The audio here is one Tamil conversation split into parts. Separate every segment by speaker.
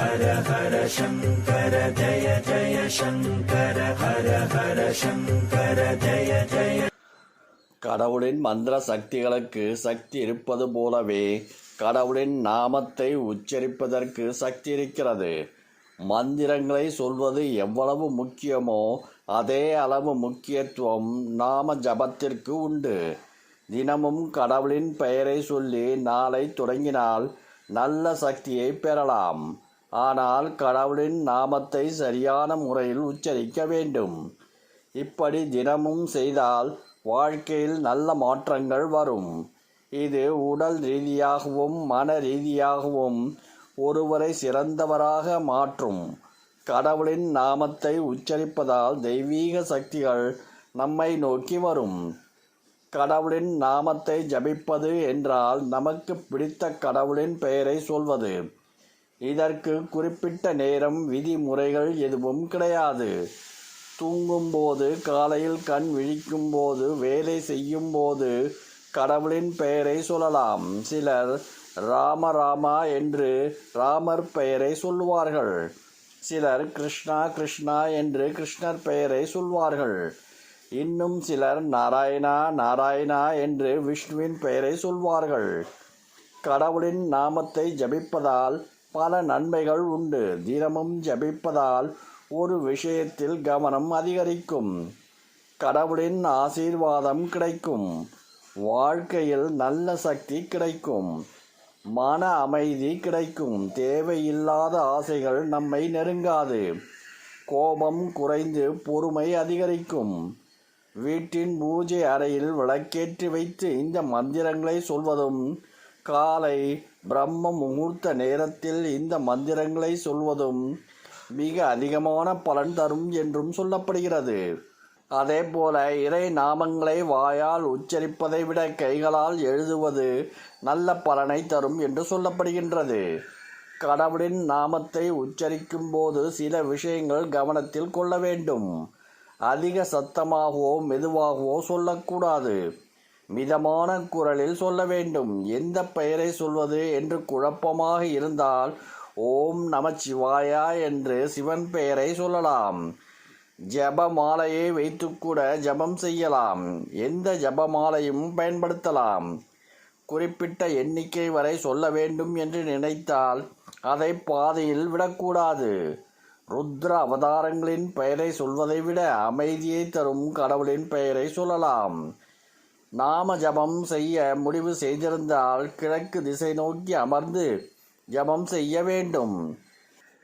Speaker 1: ஹர ஹர சங்கர ஜய ஜய சங்கர ஹர ஹர சங்கர ஜய ஜய
Speaker 2: கடவுளின் மந்திர சக்திகளுக்கு சக்தி இருப்பது போலவே கடவுளின் நாமத்தை உச்சரிப்பதற்கு சக்தி இருக்கிறது. மந்திரங்களை சொல்வது எவ்வளவு முக்கியமோ அதே அளவு முக்கியத்துவம் நாம ஜபத்திற்கு உண்டு. தினமும் கடவுளின் பெயரை சொல்லி நாளை தொடங்கினால் நல்ல சக்தியை பெறலாம். ஆனால் கடவுளின் நாமத்தை சரியான முறையில் உச்சரிக்க வேண்டும். இப்படி தினமும் செய்தால் வாழ்க்கையில் நல்ல மாற்றங்கள் வரும். இது உடல் ரீதியாகவும் மன ரீதியாகவும் ஒருவரை சிறந்தவராக மாற்றும். கடவுளின் நாமத்தை உச்சரிப்பதால் தெய்வீக சக்திகள் நம்மை நோக்கி வரும். கடவுளின் நாமத்தை ஜபிப்பது என்றால் நமக்கு பிடித்த கடவுளின் பெயரை சொல்வது. இதற்கு குறிப்பிட்ட நேரம் விதிமுறைகள் எதுவும் கிடையாது. தூங்கும்போது காலையில் கண் விழிக்கும்போது வேலை செய்யும்போது கடவுளின் பெயரை சொல்லலாம். சிலர் ராம ராமா என்று ராமர் பெயரை சொல்வார்கள் சிலர் கிருஷ்ணா கிருஷ்ணா என்று கிருஷ்ணர் பெயரை சொல்வார்கள். இன்னும் சிலர் நாராயணா நாராயணா என்று விஷ்ணுவின் பெயரை சொல்வார்கள். கடவுளின் நாமத்தை ஜபிப்பதால் பல நன்மைகள் உண்டு. தினமும் ஜபிப்பதால் ஒரு விஷயத்தில் கவனம் அதிகரிக்கும். கடவுளின் ஆசீர்வாதம் கிடைக்கும். வாழ்க்கையில் நல்ல சக்தி கிடைக்கும். மன அமைதி கிடைக்கும். தேவையில்லாத ஆசைகள் நம்மை நெருங்காது. கோபம் குறைந்து பொறுமை அதிகரிக்கும். வீட்டின் பூஜை அறையில் விளக்கேற்றி வைத்து இந்த மந்திரங்களை சொல்வதும் காலை பிரம்ம முகூர்த்த நேரத்தில் இந்த மந்திரங்களை சொல்வதும் மிக அதிகமான பலன் தரும் என்றும் சொல்லப்படுகிறது. அதே போல இறை நாமங்களை வாயால் உச்சரிப்பதை விட கைகளால் எழுதுவது நல்ல பலனை தரும் என்று சொல்லப்படுகின்றது. கடவுளின் நாமத்தை உச்சரிக்கும் போது சில விஷயங்கள் கவனத்தில் கொள்ள வேண்டும். அதிக சத்தமாகவோ மெதுவாகவோ சொல்லக்கூடாது. மிதமான குரலில் சொல்ல வேண்டும். எந்த பெயரை சொல்வது என்று குழப்பமாக இருந்தால் ஓம் நமச்சிவாயா என்று சிவன் பெயரை சொல்லலாம். ஜப மாலையை வைத்துக்கூட ஜபம் செய்யலாம். எந்த ஜப மாலையும் பயன்படுத்தலாம். குறிப்பிட்ட எண்ணிக்கை வரை சொல்ல வேண்டும் என்று நினைத்தால் அதை பாதையில் விடக்கூடாது. ருத்ர அவதாரங்களின் பெயரை சொல்வதை விட அமைதியை தரும் கடவுளின் பெயரை சொல்லலாம். நாம ஜபம் செய்ய முடிவு செய்திருந்தால் கிழக்கு திசை நோக்கி அமர்ந்து ஜபம் செய்ய வேண்டும்.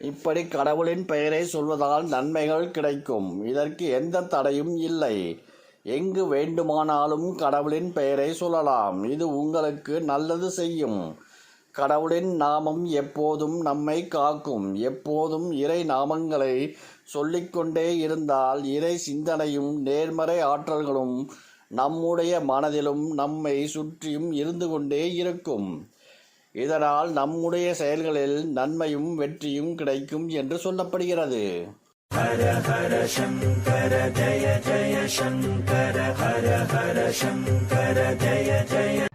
Speaker 2: இப்படி கடவுளின் பெயரை சொல்வதால் நன்மைகள் கிடைக்கும். இதற்கு எந்த தடையும் இல்லை. எங்கு வேண்டுமானாலும் கடவுளின் பெயரை சொல்லலாம். இது உங்களுக்கு நல்லது செய்யும். கடவுளின் நாமம் எப்போதும் நம்மை காக்கும். எப்போதும் இறை நாமங்களை சொல்லிக்கொண்டே இருந்தால் இறை சிந்தனையும் நேர்மறை ஆற்றல்களும் நம்முடைய மனதிலும் நம்மை சுற்றியும் இருந்து கொண்டே இருக்கும். இதனால் நம்முடைய செயல்களில் நன்மையும் வெற்றியும் கிடைக்கும் என்று சொல்லப்படுகிறது.
Speaker 1: ஹர ஹர சங்கர ஜய ஜய சங்கர ஹர ஹர சங்கர ஜய ஜய